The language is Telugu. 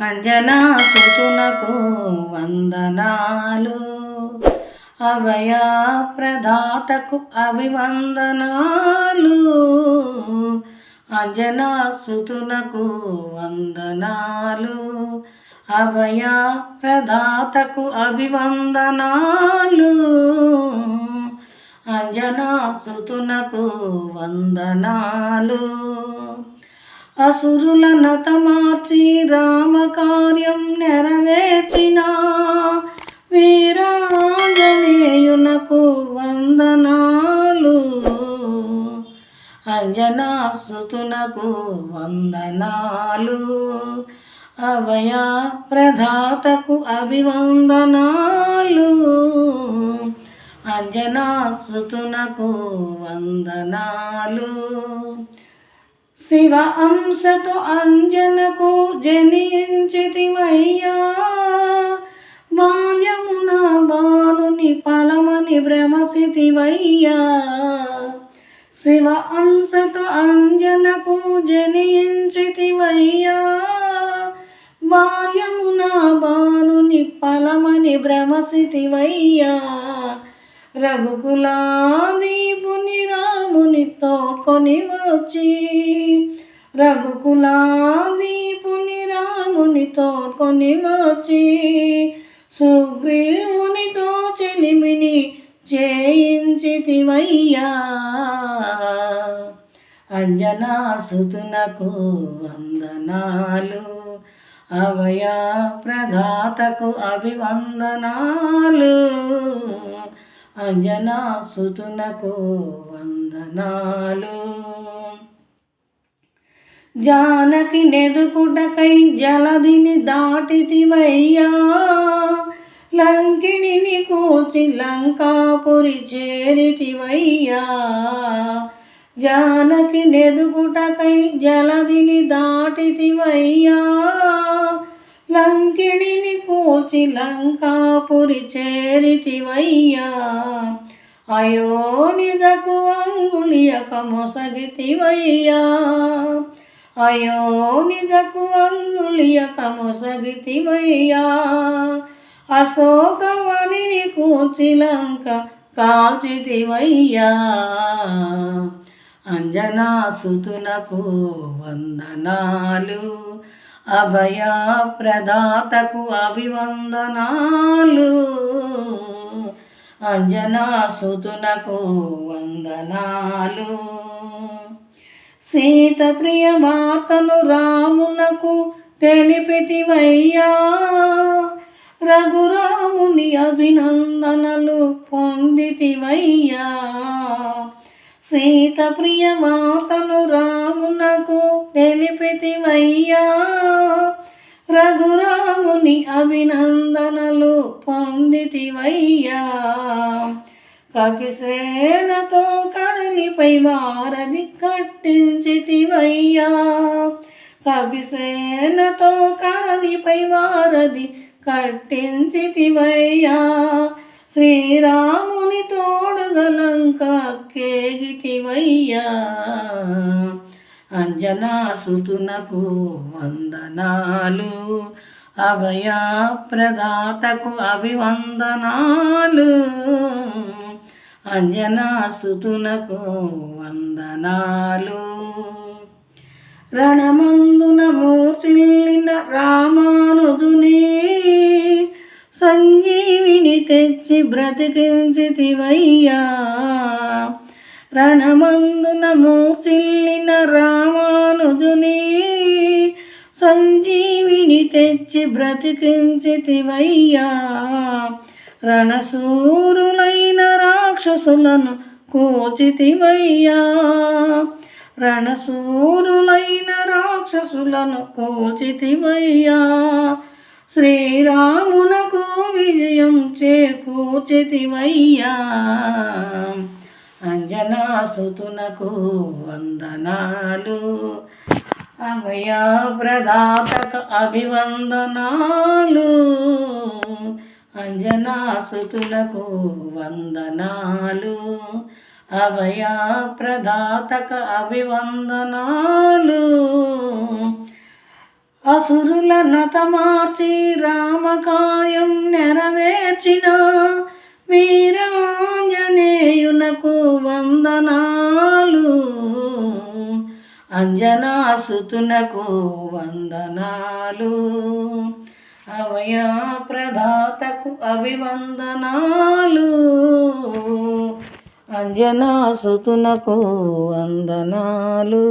అంజనా సుతునకు వందనాలు. అభయ ప్రదాతకు అభివందనాలు. అంజనా సుతునకు వందనాలు. అభయ ప్రదాతకు అభివందనాలు. అంజనా సుతునకు వందనాలు. అసురుల నతమార్చి రామకార్యం నెరవేర్చిన వీరాంజనేయునకు వందనాలు. అంజనాసుతునకు వందనాలు. అభయ ప్రధాతకు అభివందనాలు. అంజనాసుతునకు వందనాలు. శివ అంశతో అంజనకు జనించితివయ్యా బాల్యమున బాలుని ఫలమని భ్రమసితివయ్యా శివ అంశతో అంజనకు జనించితివయ్యా బాల్యమున బాలుని ఫలమని భ్రమసితివయ్యా వయ్యా రాముని కొని వచ్చి రఘుకులాదీపుని రాముని తోడుకొని వచ్చి సుగ్రీవునితో చెలిమిని చేయించితివయ్యా. అంజనాసుతునకు వందనాలు అవయ ప్రధాతకు అభివందనాలు అంజనాసుతునకు వందనాలు. జానకి నెదుకుటకై జలదిని దాటితివయ్యా. లంకిణిని కూచి లంకాపురి చేరితివయ్యా. జానకి నెదుగుటకై జలదిని దాటితివయ్యా. లంకిణిని కూచి లంకాపురి చేరితివయ్యా. అయోనిదకు అంగుళియక మొసగితివయ్యా అయోనిదకు అంగుళియక మొసగితివయ్యా అశోకవనిని కూచిలంక లంక కాల్చితివయ్యా అంజనాసుతునకు వందనాలు అభయ ప్రదాతకు అభివందనాలు. అంజనాసుతునకు వందనాలు. సీత ప్రియ వార్తను రామునకు తెలిపితివయ్యా. రఘురాముని అభినందనలు పొందితివయ్యా. సీత ప్రియ వార్తను రామునకు తెలిపితివయ్యా. దేవుని అభినందనలు పొందితివయ్యా. కపిసేనతో కడలిపై వారధి కట్టించితివయ్యా కపిసేనతో కడలిపై వారధి కట్టించితివయ్యా శ్రీరాముని తోడుగలంక అంజనా సుతునకు వందనాలు. అభయ ప్రదాతకు అభివందనాలు. అంజనాసుతునకు వందనాలు. రణమందున మూసిల్లిన రామానుజుని సంజీవిని తెచ్చి బ్రతికించితివయ్యా. రణమందున మూసిల్లిన రామానుజుని సంజీవిని తెచ్చి బ్రతికించితివయ్యా రణసూరులైన రాక్షసులను కూచితివయ్యా రణసూరులైన రాక్షసులను కూచితివయ్యా శ్రీరామునకు విజయం చేకూచితివయ్యా అంజనాసుతునకు వందనాలు. అభయ ప్రదాతక అభివందనాలు. అంజనాసుతులకు వందనాలు. అభయ ప్రదాతక అభివందనాలు. అసురుల నతమార్చి రామకార్యం నెరవేర్చిన వీరాంజనే అంజనాసుతునకు వందనాలు. అవయ ప్రదాతకు అభివందనాలు. అంజనాసుతునకు వందనాలు.